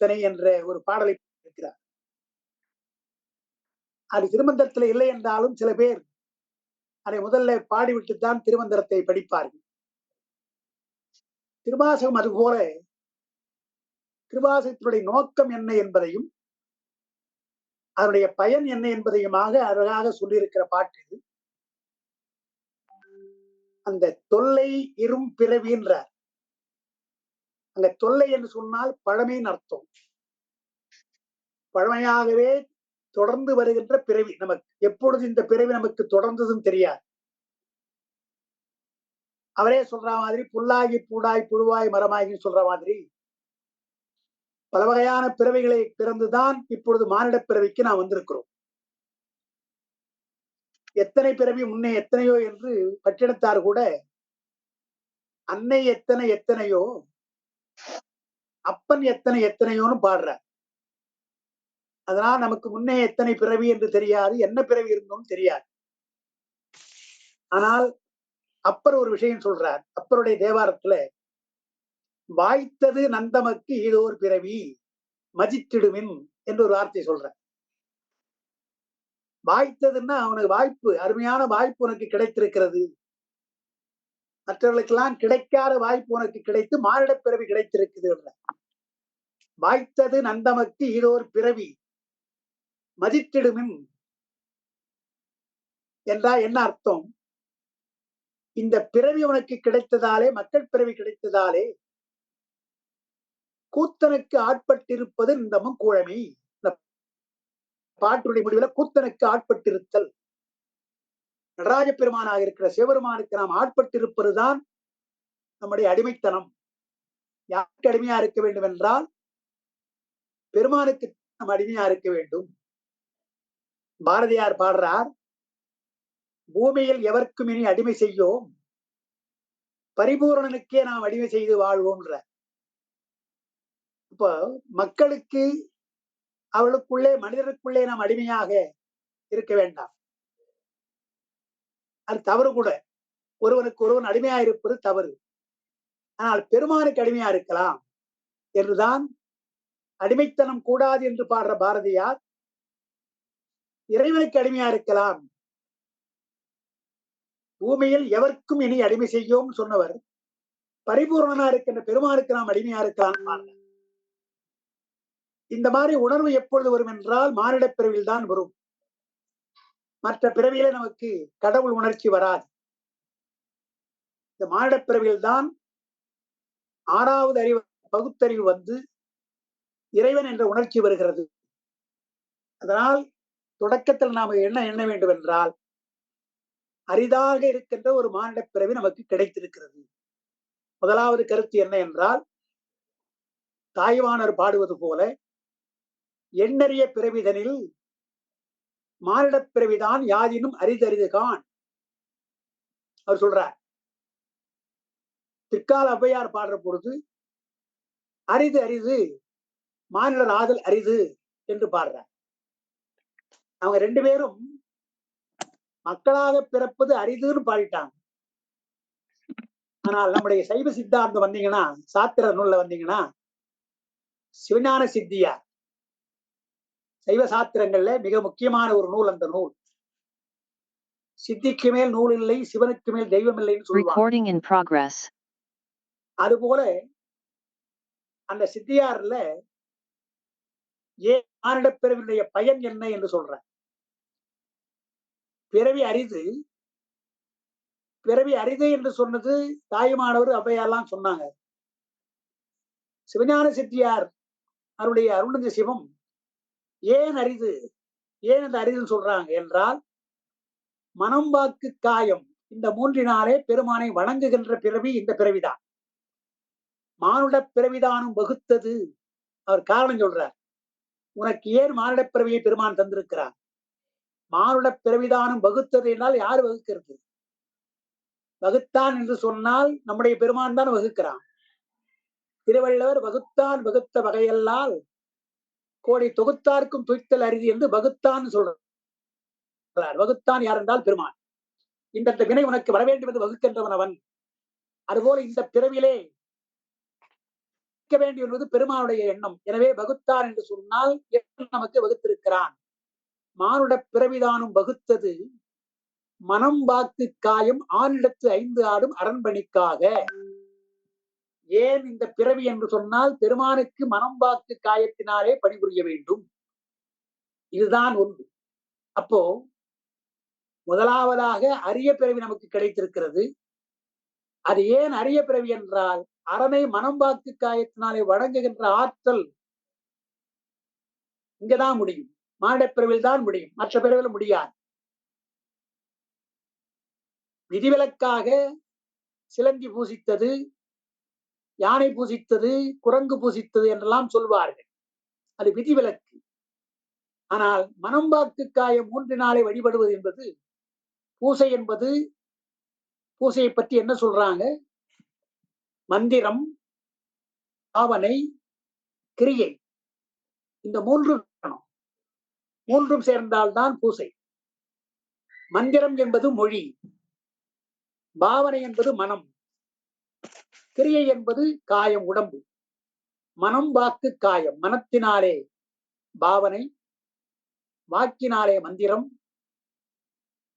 பிரார்த்தனை என்ற ஒரு பாடலை இருக்கிறார் அது திருமந்திரத்துல இல்லை என்றாலும் சில பேர் அதை முதல்ல பாடிவிட்டுத்தான் திருமந்திரத்தை படிப்பார்கள். திருவாசகம் அதுபோல திருவாசகத்தினுடைய நோக்கம் என்ன என்பதையும் அதனுடைய பயன் என்ன என்பதையுமாக அழகாக சொல்லியிருக்கிற பாட்டு இது. அந்த தொல்லை இரும் பிறவின்றார் அங்க தொல்லை என்று சொன்னால் பழமையின் அர்த்தம். பழமையாகவே தொடர்ந்து வருகின்ற பிறவி நமக்கு. எப்பொழுது இந்த பிறவி நமக்கு தொடர்ந்ததும் தெரியாது. அவரே சொல்ற மாதிரி புல்லாகி பூடாய் புழுவாய் மரமாகின்னு சொல்ற மாதிரி பல வகையான பிறவிகளை பிறந்துதான் இப்பொழுது மானிட பிறவிக்கு நாம் வந்திருக்கிறோம். எத்தனை பிறவி முன்னே எத்தனையோ என்று பட்டினத்தார் கூட அன்னை எத்தனை எத்தனையோ அப்பன் எத்தனை எத்தனையோன்னு பாடுறார் அதனால் நமக்கு முன்னே எத்தனை பிறவி என்று தெரியாது என்ன பிறவி இருந்தோம் தெரியாது. ஆனால் அப்பர் ஒரு விஷயம் சொல்றார். அப்பருடைய தேவாரத்துல வாய்த்தது நந்தமக்கு ஈதோர் பிறவி மதித்திடுமின் என்று ஒரு வார்த்தை சொல்ற வாய்த்ததுன்னா அவனுக்கு வாய்ப்பு அருமையான வாய்ப்பு உனக்கு கிடைத்திருக்கிறது. மற்றவர்களுக்கெல்லாம் கிடைக்காத வாய்ப்பு உனக்கு கிடைத்து மானிட பிறவி கிடைத்திருக்குது வாய்த்தது நந்தமக்கு ஈதோர் பிறவி. மதித்திடுமின் என்றா என்ன அர்த்தம்? இந்த பிறவி உனக்கு கிடைத்ததாலே மக்கள் பிறவி கிடைத்ததாலே கூத்தனுக்கு ஆட்பட்டிருப்பது இந்தமும் கூழமை. இந்த பாட்டுடைய முடிவில் கூத்தனுக்கு ஆட்பட்டிருத்தல். நடராஜ பெருமானாக இருக்கிற சிவபெருமானுக்கு நாம் ஆட்பட்டிருப்பதுதான் நம்முடைய அடிமைத்தனம். யாருக்கு அடிமையா இருக்க வேண்டும் என்றால் பெருமானுக்கு நாம் அடிமையா இருக்க வேண்டும். பாரதியார் பாடுறார் பூமியில் எவர்க்கும் இனி அடிமை செய்யோம்? பரிபூரணனுக்கே நாம் அடிமை செய்து வாழ்வோம்ன்ற இப்போ மக்களுக்கு அவளுக்குள்ளே மனிதருக்குள்ளே நாம் அடிமையாக இருக்க வேண்டாம். அது தவறு கூட. ஒருவனுக்கு ஒருவன் அடிமையா இருப்பது தவறு. ஆனால் பெருமானுக்கு அடிமையா இருக்கலாம் என்றுதான் அடிமைத்தனம் கூடாது என்று பாடுற பாரதியார் இறைவனுக்கு அடிமையா இருக்கலாம். பூமியில் எவருக்கும் இனி அடிமை செய்யோம் சொன்னவர் பரிபூர்ணனா இருக்கின்ற பெருமானுக்கு நாம் அடிமையா இருக்கலாம் இந்த மாதிரி உணர்வு எப்பொழுது வரும் என்றால் மானிடப் பிரிவில் தான் வரும். மற்ற பிறவியில நமக்கு கடவுள் உணர்ச்சி வராது. இந்த மானிட பிறவியில் தான் ஆறாவது அறிவு பகுத்தறிவு வந்து இறைவன் என்ற உணர்ச்சி வருகிறது. அதனால் தொடக்கத்தில் நாம் என்ன எண்ண வேண்டும் என்றால் அரிதாக இருக்கின்ற ஒரு மானிட பிறவி நமக்கு கிடைத்திருக்கிறது. முதலாவது கருத்து என்ன என்றால் தாய்வானர் பாடுவது போல எண்ணறிய பிறவிதனில் மானிடப் பிறவிதான் யாதினும் அரிதறிதுகான் அவர் சொல்றார். திருக்கால ஔவையார் பாடுற பொழுது அரிது அரிது மானிடர் ஆதல் அரிது என்று பாடுறார். அவங்க ரெண்டு பேரும் மக்களாக பிறப்பது அரிதுன்னு பாடிட்டாங்க. ஆனால் நம்முடைய சைவ சித்தாந்தம் வந்தீங்கன்னா சாத்திர நூல்ல வந்தீங்கன்னா சிவஞான சித்தியார் சைவ சாத்திரங்கள்ல மிக முக்கியமான ஒரு நூல் அந்த நூல். சித்திக்கு மேல் நூல் இல்லை சிவனுக்கு மேல் தெய்வம் இல்லைன்னு சொல்லுவாங்க. Progress. அதுபோல அந்த சித்தியார்ல ஏன் மானிட பிறவினுடைய பயன் என்ன என்று சொல்ற பிறவி அரிது. பிறவி அரிது என்று சொன்னது தாயுமானவர் அவையெல்லாம் சொன்னாங்க. சிவஞான சித்தியார் அவருடைய அருணந்த சிவம் ஏன் அரிது? ஏன் அந்த அரிதுன்னு சொல்றாங்க என்றால் மனம் வாக்கு காயம். இந்த மூன்றினாலே பெருமானை வணங்குகின்ற பிறவி இந்த பிறவிதான். மானுட பிறவிதானும் வகுத்தது. அவர் காரணம் சொல்றார். உனக்கு ஏன் மானுட பிறவியை பெருமான் தந்திருக்கிறார்? மானுட பிறவிதானும் வகுத்தது என்றால் யார் வகுக்கிறது? வகுத்தான் என்று சொன்னால் நம்முடைய பெருமான் தான் வகுக்கிறான். திருவள்ளுவர் வகுத்தான் வகுத்த வகையல்லால் கோடி தொகுத்தார்க்கும் துய்த்தல் அரிது என்று வகுத்தான் சொல்றார். வகுத்தான் யார் என்றால் பெருமான். இந்த வினை உனக்கு வர வேண்டும் என்று வகுக்கின்றவன் அவன். அதுபோல இந்த பிறவிலே வகுக்க வேண்டும் என்பது பெருமானுடைய எண்ணம். எனவே வகுத்தார் என்று சொன்னால் நமக்கு வகுத்திருக்கிறான்? மானுட பிறவிதானும் வகுத்தது. மனம் வாக்கு காயம் ஆணிடத்து ஐந்து ஆடும் அரண்பணிக்காக ஏன் இந்த பிறவி என்று சொன்னால் பெருமானுக்கு மனம் பார்த்து காயத்தினாலே பணிபுரிய வேண்டும். இதுதான் ஒன்று. அப்போ முதலாவதாக அரிய பிறவி நமக்கு கிடைத்திருக்கிறது. அது ஏன் அரிய பிறவி என்றால் அரணை மனம் பார்த்து காயத்தினாலே வழங்குகின்ற ஆற்றல் இங்கதான் முடியும். மானிடப்பிறவில் தான் முடியும். மற்ற பிறவில் முடியாது. விதிவிலக்காக சிலந்தி பூசித்தது யானை பூசித்தது குரங்கு பூசித்தது என்றெல்லாம் சொல்வார்கள். அது விதிவிலக்கு. ஆனால் மனம் வாக்கு மூன்று நாளை வழிபடுவது என்பது பூசை என்பது பூசையை பற்றி என்ன சொல்றாங்க? மந்திரம் பாவனை கிரியை. இந்த மூன்று மூன்றும் சேர்ந்தால்தான் பூசை. மந்திரம் என்பது மொழி. பாவனை என்பது மனம். கிரியை என்பது காயம் உடம்பு. மனம் வாக்கு காயம் மனத்தினாலே பாவனை வாக்கினாலே மந்திரம்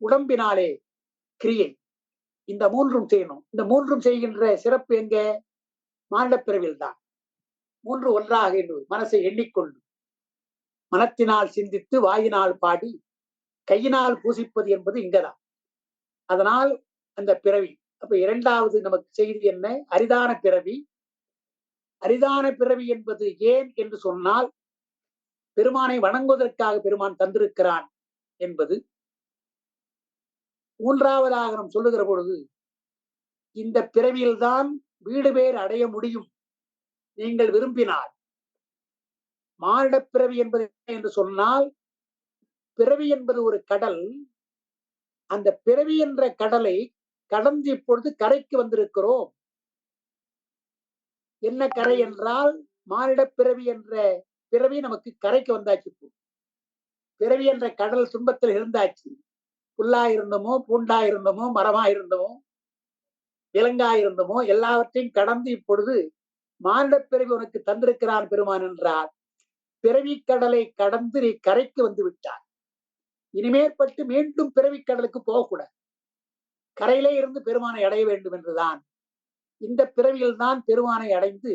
உடம்பினாலே கிரியை. இந்த மூன்றும் செய்யணும். இந்த மூன்றும் செய்கின்ற சிறப்பு எங்க? மானிடப்பிறவில் தான். மூன்று ஒன்றாக எண்ணுவது மனசை எண்ணிக்கொண்டு மனத்தினால் சிந்தித்து வாயினால் பாடி கையினால் பூசிப்பது என்பது இங்கதான். அதனால் அந்த பிறவி அப்ப இரண்டாவது நமக்கு செய்தி என்ன? அரிதான பிறவி. அரிதான பிறவி என்பது ஏன் என்று சொன்னால் பெருமானை வணங்குவதற்காக பெருமான் தந்திருக்கிறான் என்பது. மூன்றாவதாக நாம் சொல்லுகிற பொழுது இந்த பிறவியில்தான் வீடு பேர் அடைய முடியும். நீங்கள் விரும்பினால். மானிட பிறவி என்பது என்ன என்று சொன்னால் பிறவி என்பது ஒரு கடல். அந்த பிறவி என்ற கடலை கடந்து இப்பொழுது கரைக்கு வந்திருக்கிறோம். என்ன கரை என்றால் மானிடப் பிறவி என்ற பிறவி நமக்கு கரைக்கு வந்தாச்சு பிறவி என்ற கடல் துன்பத்தில் இருந்தாச்சு புல்லா இருந்தமோ பூண்டா இருந்தமோ மரமா இருந்தமோ விலங்கா இருந்தமோ எல்லாவற்றையும் கடந்து இப்பொழுது மானிடப் பிறவி உனக்கு தந்திருக்கிறான் பெருமான் என்றார் பிறவி கடலை கடந்து நீ கரைக்கு வந்து விட்டார் இனிமேற்பட்டு மீண்டும் பிறவி கடலுக்கு போகக்கூடாது. கரையிலே இருந்து பெருமானை அடைய வேண்டும் என்றுதான். இந்த பிறவியில் தான் பெருமானை அடைந்து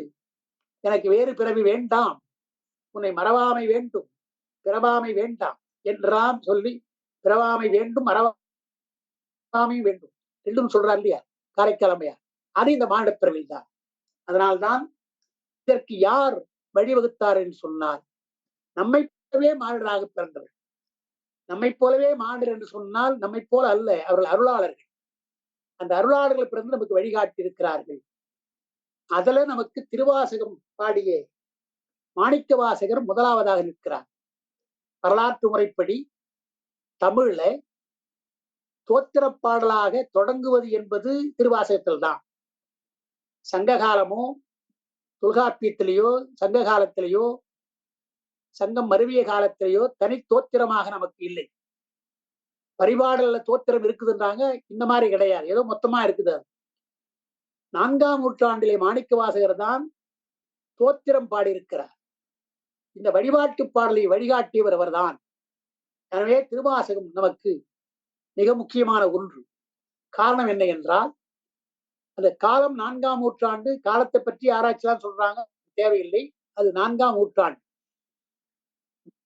எனக்கு வேறு பிறவி வேண்டாம். உன்னை மறவாமை வேண்டும் பிறவாமை வேண்டாம் என்றாம் சொல்லி பிறவாமை வேண்டும் மறவாமை வேண்டும் ரெண்டும் சொல்றார் இல்லையா? காரைக்கிழமையா அது இந்த மாநில பிறவில் தான். அதனால்தான் இதற்கு யார் வழிவகுத்தார் என்று சொன்னார் நம்மை போலவே மானிடராக பிறந்தவர். நம்மை போலவே மானிடர் என்று சொன்னால் நம்மை போல அல்ல அவர்கள் அருளாளர்கள். அந்த அருளாளர்கள் பிறந்து நமக்கு வழிகாட்டி இருக்கிறார்கள் அதுல நமக்கு திருவாசகம் பாடிய மாணிக்க வாசகர் முதலாவதாக நிற்கிறார். வரலாற்று முறைப்படி தமிழ்ல தோத்திர பாடலாக தொடங்குவது என்பது திருவாசகத்தில் தான். சங்க காலமோ தொல்காப்பியத்திலேயோ சங்க காலத்திலேயோ சங்கம் மருவிய காலத்திலேயோ தனி தோத்திரமாக நமக்கு இல்லை. பரிபாடல்ல தோத்திரம் இருக்குதுன்றாங்க. இந்த மாதிரி கிடையாது. ஏதோ மொத்தமா இருக்குது அது. நான்காம் நூற்றாண்டிலே மாணிக்க வாசகர் தான் தோத்திரம் பாடியிருக்கிறார். இந்த வழிபாட்டு பாடலை வழிகாட்டியவர் அவர்தான் எனவே திருவாசகம் நமக்கு மிக முக்கியமான ஒன்று. காரணம் என்ன என்றால் அந்த காலம் நான்காம் நூற்றாண்டு காலத்தை பற்றி ஆராய்ச்சிலாம் சொல்றாங்க. தேவையில்லை. அது நான்காம் நூற்றாண்டு.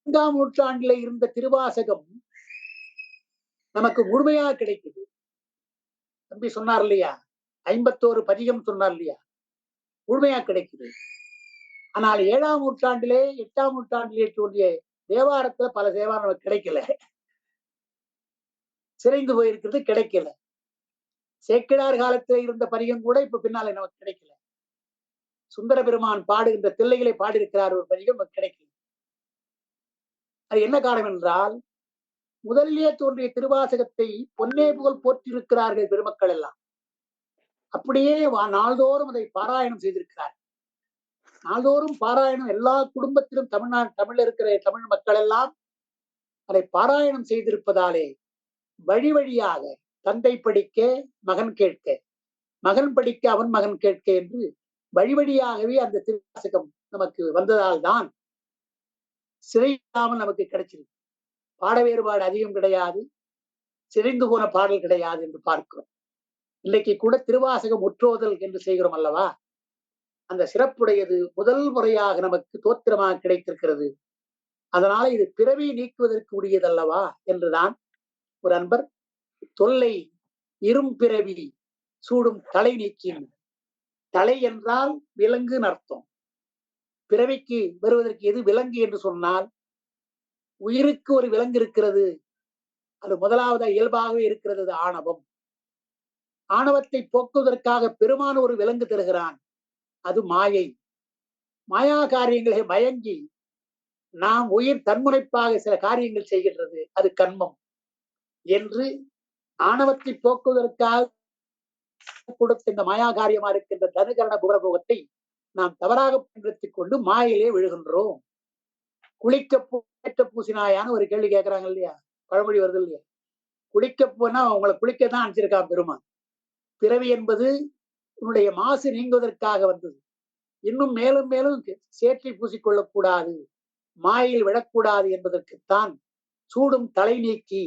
நான்காம் நூற்றாண்டில இருந்த திருவாசகம் நமக்கு முழுமையா கிடைக்குது. தம்பி சொன்னார் இல்லையா? ஐம்பத்தோரு பதிகம் சொன்னார் இல்லையா? முழுமையா கிடைக்குது. ஆனால் ஏழாம் நூற்றாண்டிலே எட்டாம் நூற்றாண்டிலே தோன்றிய தேவாரத்துல பல தேவாரம் நமக்கு கிடைக்கல. சிறைந்து போயிருக்கிறது கிடைக்கல. சேக்கிடார் காலத்துல இருந்த பதிகம் கூட இப்ப பின்னால நமக்கு கிடைக்கல. சுந்தர பெருமான் பாடுகின்ற தில்லைகளை பாடியிருக்கிறார் ஒரு பதிகம் நமக்கு கிடைக்கல. அது என்ன காரணம் என்றால் முதலிலே தோன்றிய திருவாசகத்தை பொன்னே புகழ் போற்றிருக்கிறார்கள் பெருமக்கள் எல்லாம். அப்படியே நாள்தோறும் அதை பாராயணம் செய்திருக்கிறார் நாள்தோறும் பாராயணம் எல்லா குடும்பத்திலும் தமிழ்நாடு தமிழ் இருக்கிற தமிழ் மக்கள் எல்லாம் அதை பாராயணம் செய்திருப்பதாலே வழி வழியாக தந்தை படிக்க மகன் கேட்க மகன் படிக்க அவன் மகன் கேட்க என்று வழி வழியாகவே அந்த திருவாசகம் நமக்கு வந்ததால் தான் சிறையில்லாமல் நமக்கு கிடைச்சிருக்கு. பாட வேறுபாடு அதிகம் கிடையாது. சிதைந்து போன பாடல் கிடையாது என்று பார்க்கிறோம். இன்னைக்கு கூட திருவாசகம் முற்றோதல் என்று செய்கிறோம் அல்லவா? அந்த சிறப்புடையது முதல் முறையாக நமக்கு தோத்திரமாக கிடைத்திருக்கிறது. அதனால இது பிறவி நீக்குவதற்கு உரியதல்லவா? என்றுதான் ஒரு அன்பர் தொல்லை இரும் பிறவி சூடும் தலை நீக்கின் தலை என்றால் விலங்குன்னு அர்த்தம். பிறவிக்கு வருவதற்கு எது விலங்கு என்று சொன்னால் உயிருக்கு ஒரு விலங்கு இருக்கிறது. அது முதலாவது இயல்பாகவே இருக்கிறது அது ஆணவம். ஆணவத்தை போக்குவதற்காக பெருமான ஒரு விலங்கு தருகிறான். அது மாயை. மாயா காரியங்களை மயங்கி நாம் உயிர் தன்முனைப்பாக சில காரியங்கள் செய்கின்றது. அது கண்மம் என்று ஆணவத்தை போக்குவதற்காக கொடுத்த இந்த மாயா காரியமா இருக்கின்ற தனுகரண குபரபோகத்தை நாம் தவறாக பயன்படுத்திக் கொண்டு மாயிலே விழுகின்றோம். குளிக்க பூட்ட பூசினாயான்னு ஒரு கேள்வி கேட்கறாங்க இல்லையா பழமொழி வருது இல்லையா? குளிக்க போனா அவங்களை குளிக்கத்தான் அனுப்பிச்சிருக்கா பெருமான் பிறவி என்பது உன்னுடைய மாசு நீங்குவதற்காக வந்தது. இன்னும் மேலும் மேலும் சேற்றி பூசிக்கொள்ளக்கூடாது மாயில் விடக்கூடாது என்பதற்குத்தான் சூடும் தலை நீக்கி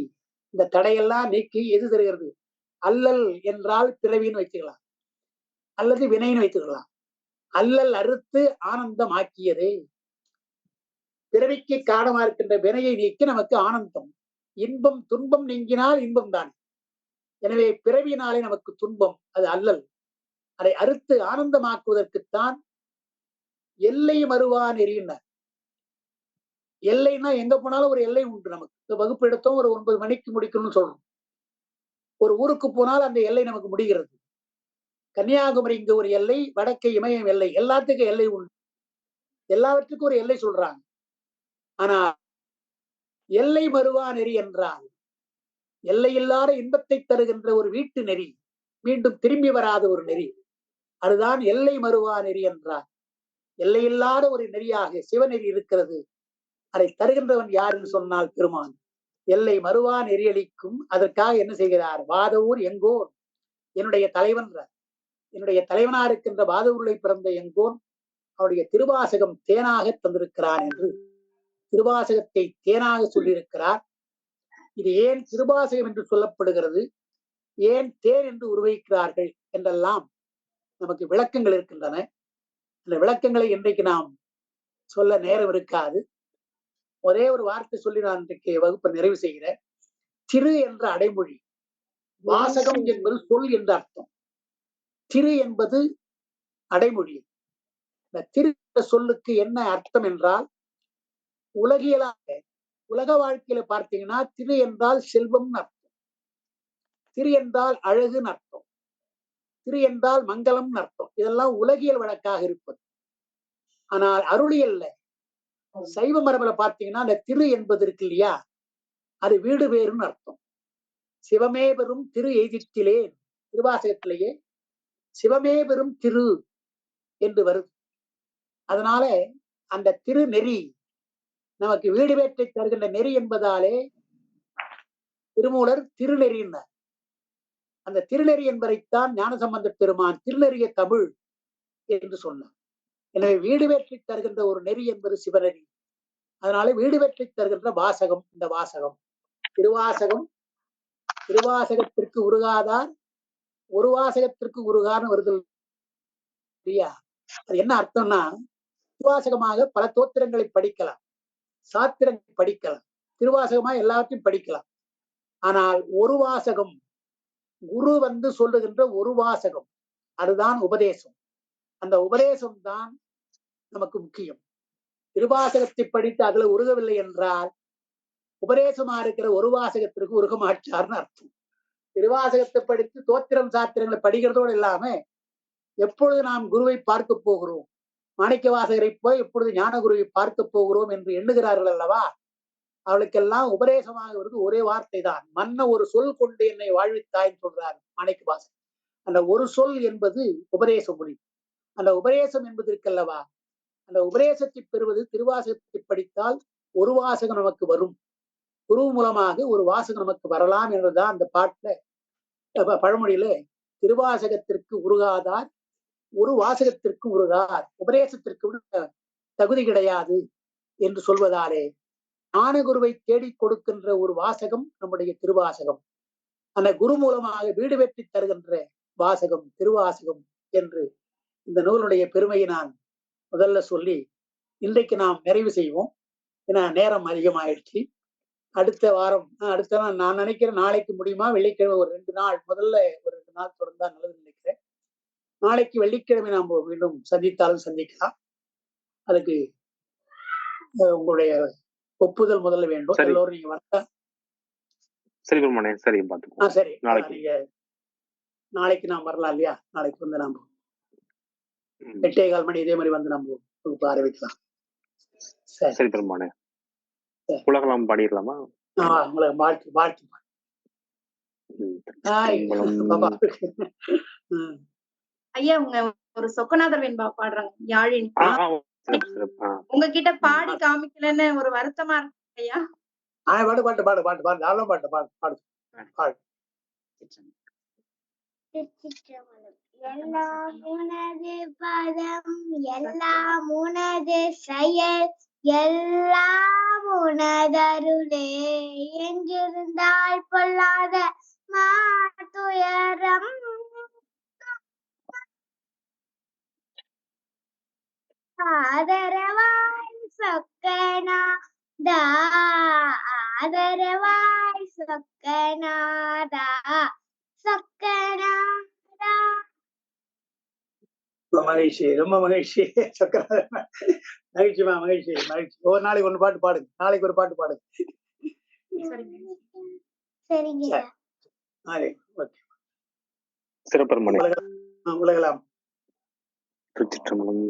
இந்த தடையெல்லாம் நீக்கி எது தருகிறது? அல்லல் என்றால் பிறவின்னு வைத்துக்கலாம். அல்லது வினைன்னு வைத்துக்கலாம். அல்லல் அறுத்து ஆனந்தம் ஆக்கியதே பிறவிக்கு காரணமா இருக்கின்ற வினையை நீக்கி நமக்கு ஆனந்தம். இன்பம் துன்பம் நீங்கினால் இன்பம் தான். எனவே பிறவினாலே நமக்கு துன்பம் அது அல்லல். அதை அறுத்து ஆனந்தமாக்குவதற்குத்தான் எல்லை மறுவா நெறியினார் எல்லைன்னா எங்க போனாலும் ஒரு எல்லை உண்டு நமக்கு. இந்த வகுப்பு எடுத்தோம் ஒரு ஒன்பது மணிக்கு முடிக்கணும்னு சொல்றோம். ஒரு ஊருக்கு போனால் அந்த எல்லை நமக்கு முடிகிறது. கன்னியாகுமரி இங்க ஒரு எல்லை வடக்கு இமயம் எல்லை. எல்லாத்துக்கும் எல்லை உண்டு. எல்லாவற்றுக்கும் ஒரு எல்லை சொல்றாங்க. ஆனா எல்லை மறுவா நெறி என்றால் எல்லையில்லாத இன்பத்தை தருகின்ற ஒரு வீட்டு நெறி மீண்டும் திரும்பி வராத ஒரு நெறி. அதுதான் எல்லை மறுவா நெறி என்றார் எல்லையில்லாத ஒரு நெறியாக சிவநெறி இருக்கிறது. அதை தருகின்றவன் யாருன்னு சொன்னால் பெருமான். எல்லை மறுவா நெறியளிக்கும் அதற்காக என்ன செய்கிறார்? வாதவூர் எங்கோன்? என்னுடைய தலைவன் என்னுடைய தலைவனா இருக்கின்ற வாதவூர்களை பிறந்த எங்கோன் அவருடைய திருவாசகம் தேனாக தந்திருக்கிறான் என்று திருவாசகத்தை தேனாக சொல்லியிருக்கிறார். இது ஏன் திருவாசகம் என்று சொல்லப்படுகிறது? ஏன் தேன் என்று உருவகிக்கிறார்கள்? என்றெல்லாம் நமக்கு விளக்கங்கள் இருக்கின்றன. அந்த விளக்கங்களை இன்றைக்கு நாம் சொல்ல நேரம் இருக்காது. ஒரே ஒரு வார்த்தை சொல்லி நான் இன்றைக்கு வகுப்பை நிறைவு செய்கிறேன். திரு என்ற அடைமொழி வாசகம் என்பது சொல் என்ற அர்த்தம். திரு என்பது அடைமொழி. இந்த திரு சொல்லுக்கு என்ன அர்த்தம் என்றால் உலகியலாக உலக வாழ்க்கையில பார்த்தீங்கன்னா திரு என்றால் செல்வம்னு அர்த்தம். திரு என்றால் அழகுன்னு அர்த்தம். திரு என்றால் மங்களம்னு அர்த்தம். இதெல்லாம் உலகியல் வழக்காக இருப்பது. ஆனால் அருளியல்ல சைவ மரபுல பார்த்தீங்கன்னா அந்த திரு என்பது இருக்கு இல்லையா? அது வீடு பேருன்னு அர்த்தம். சிவமே பெறும் திரு எய்தித்திலே திருவாசகத்திலேயே சிவமே பெறும் திரு என்று வருது. அதனால அந்த திரு நெறி நமக்கு வீடு வேற்றை தருகின்ற நெறி என்பதாலே திருமூலர் திருநெறியினார் அந்த திருநெறி என்பதைத்தான் ஞானசம்பந்த பெருமான் திருநெறிய தமிழ் என்று சொன்னார். எனவே வீடு வேற்றி தருகின்ற ஒரு நெறி என்பது சிவநெறி. அதனால வீடு வெற்றி தருகின்ற வாசகம் இந்த வாசகம். திருவாசகம் திருவாசகத்திற்கு உருகாதார் ஒரு வாசகத்திற்கு உருகான்னு வருதல் இல்லையா? அது என்ன அர்த்தம்னா திருவாசகமாக பல தோத்திரங்களை படிக்கலாம். சாத்திரங்களை படிக்கலாம். திருவாசகமா எல்லாத்தையும் படிக்கலாம். ஆனால் ஒரு வாசகம் குரு வந்து சொல்லுகின்ற ஒரு வாசகம் அதுதான் உபதேசம். அந்த உபதேசம் தான் நமக்கு முக்கியம். திருவாசகத்தை படித்து அதுல உருகவில்லை என்றால் உபதேசமா இருக்கிற ஒரு வாசகத்திற்கு உருகமாட்டார்னு அர்த்தம். திருவாசகத்தை படித்து தோத்திரம் சாத்திரங்களை படிக்கிறதோடு இல்லாம எப்பொழுது நாம் குருவை பார்க்க போகிறோம்? மாணிக்க வாசகரை போய் இப்பொழுது ஞானகுருவை பார்க்க போகிறோம் என்று எண்ணுகிறார்கள் அல்லவா? அவளுக்கெல்லாம் உபதேசமாக வருது ஒரே வார்த்தை தான் மன்ன ஒரு சொல் கொண்டு என்னை வாழ்வித்தாய்ன்னு சொல்றார் மாணிக்க வாசகர் அந்த ஒரு சொல் என்பது உபதேச மொழி. அந்த உபதேசம் என்பதற்கல்லவா? அந்த உபதேசத்தை பெறுவது திருவாசகத்தை படித்தால் ஒரு வாசகம் நமக்கு வரும். குரு மூலமாக ஒரு வாசகம் நமக்கு வரலாம் என்றுதான் அந்த பாட்டுல பழமொழியில திருவாசகத்திற்கு உருகாதார் ஒரு வாசகத்திற்கு உருகார் உபதேசத்திற்கு தகுதி கிடையாது என்று சொல்வதாலே ஞானகுருவை தேடிக் கொடுக்கின்ற ஒரு வாசகம் நம்முடைய திருவாசகம். அந்த குரு மூலமாக வீடு வெற்றி தருகின்ற வாசகம் திருவாசகம் என்று இந்த நூலுடைய பெருமையை நான் முதல்ல சொல்லி இன்றைக்கு நாம் நிறைவு செய்வோம். ஏன்னா நேரம் அதிகமாயிடுச்சு. அடுத்த வாரம் அடுத்த நாள் நான் நினைக்கிறேன் நாளைக்கு முடியுமா? வெள்ளிக்கிழமை ஒரு ரெண்டு நாள் முதல்ல ஒரு ரெண்டு நாள் தொடர்ந்தா நல்லது நினைக்கிறேன். நாளைக்கு வெள்ளிக்கிழமை நாம் மீண்டும் சந்தித்தாலும் சந்திக்கலாம். அதுக்கு உங்களுடைய ஒப்புதல் முதல்ல வேண்டும். எல்லோரும் நீங்க வந்தா சரி பெருமானே சரி ஆ பாத்துக்கோ சரி நாளைக்கு. நாளைக்கு நாம் வரலாம் இல்லையா? நாளைக்கு வந்து நாம். எட்டே கால் மணி இதே மாதிரி வந்து நம்ம வகுப்பு ஆரம்பிக்கலாம். சரி. சரி பெருமானே. உலகலாம் பாடிடலாமா? ஆ, உங்களை வாழ்த்து வாழ்த்து. பாப்பா. ஐயா உங்க ஒரு சொக்கநாதர் வெண்பா பாடுறாங்க. யாழின். உங்ககிட்ட பாடி காமிக்கலன்னு ஒரு வருத்தமா இருக்கு ஐயா. ஆ பாட்டு பாட்டு பாடு பாட்டு பாடு. நானும் பாட்டு பாடு பாடு. பாடு. எல்லாம் உனது பதம் எல்லாம் உனது செயல் எல்லாம் உனதருளே என்றிருந்தால் பொல்லாத மாதுயரம் ஆதரவாய் சொக்கநாதா ஆதரவாய் சொக்கநாதா சொக்கநாதா ரொம்ப மகிழ்ச்சி ரொம்ப மகிழ்ச்சி. சக்கர மகிழ்ச்சிமா மகிழ்ச்சி மகிழ்ச்சி. ஒரு நாளைக்கு ஒன்று பாட்டு பாடுங்க. நாளைக்கு ஒரு பாட்டு பாடுங்க. சரிங்க. சரிங்க. நாளைக்கு. ஓகே. சிறப்பு பெருமானே ஆ, உலகலாம். திருச்சிற்றம்பலம்.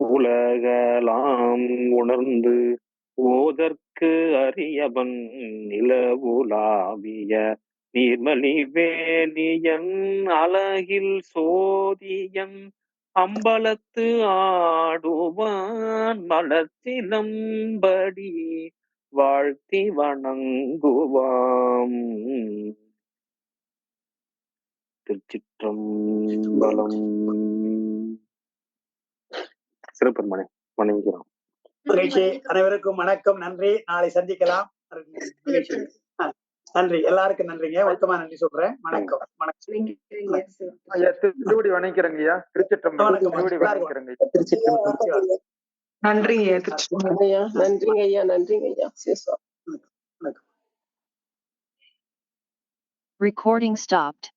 உலகலாம் உணர்ந்து ஓதற்கு அரியவன் நிலவுலாவிய நீர்மலி வேலியன் அழகில் சோதியன் அம்பலத்து ஆடுவான் மலத்திலம்படி வாழ்த்தி வணங்குவாம். திருச்சிற்றம்பலம் சிறப்பெருமானே வணங்குகிறோம் மகிழ்ச்சி அனைவருக்கும் வணக்கம் நன்றி. நாளை சந்திக்கலாம். நன்றி. எல்லாருக்கும் நன்றிங்க. வணக்கமா நன்றி சொல்றேன். வணக்கம். வணக்கம். ஐயா திருவடி வணங்கிறேங்க ஐயா வணக்கம். திருவடி வணங்கிறேங்க. நன்றிங்க ஐயா ஐயா நன்றிங்க ஐயா. நன்றிங்க ஐயா. சேசா Recording stopped.